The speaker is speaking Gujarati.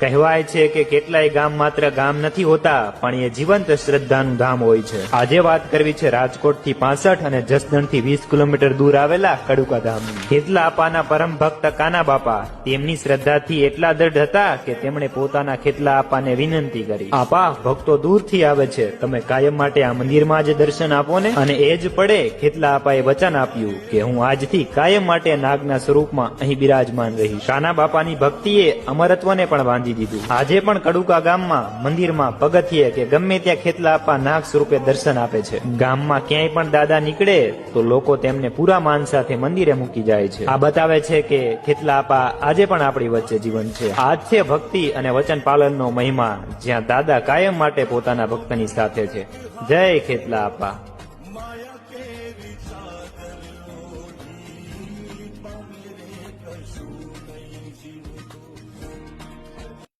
કહેવાય છે કે કેટલાય ગામ માત્ર ગામ નથી હોતા, પણ એ જીવંત શ્રદ્ધાનું ધામ હોય છે. આજે વાત કરવી છે રાજકોટથી પાસઠ અને જસદણથી વીસ કિલોમીટર દૂર આવેલા કડુકા ધામ ખેતલા આપાના પરમ ભક્ત કાના બાપા? તેમની શ્રદ્ધાથી એટલા દ્રઢ હતા કે તેમણે પોતાના ખેતલા આપાને વિનંતી કરી. આપા, ભક્તો દૂરથી આવે છે. તમે કાયમ માટે આ મંદિરમાં જ દર્શન આપો ને. અને એ જ પડે ખેતલા આપાએ વચન આપ્યું કે, હું આજથી કાયમ માટે નાગના સ્વરૂપમાં અહીં બિરાજમાન રહીશ. કાના બાપાની ભક્તિએ અમરત્વને પણ બાંધી દીધું. આજે પણ કડુકા ગામમાં, મંદિરમાં પગથિયે કે ગમે ત્યાં ખેતલા આપવા નાગ સ્વરૂપે દર્શન આપે છે. ગામમાં ક્યાંય પણ દાદા નીકળે, તો લોકો તેમને પૂરા માન સાથે મંદિરે મૂકી જાય છે. આ બતાવે છે કે ખેતલા આપા આજે પણ આપણી વચ્ચે જીવન છે. આજ છે ભક્તિ અને વચન પાલન નો મહિમા જ્યાં દાદા કાયમ માટે પોતાના ભક્તની સાથે છે. જય ખેતલા આપા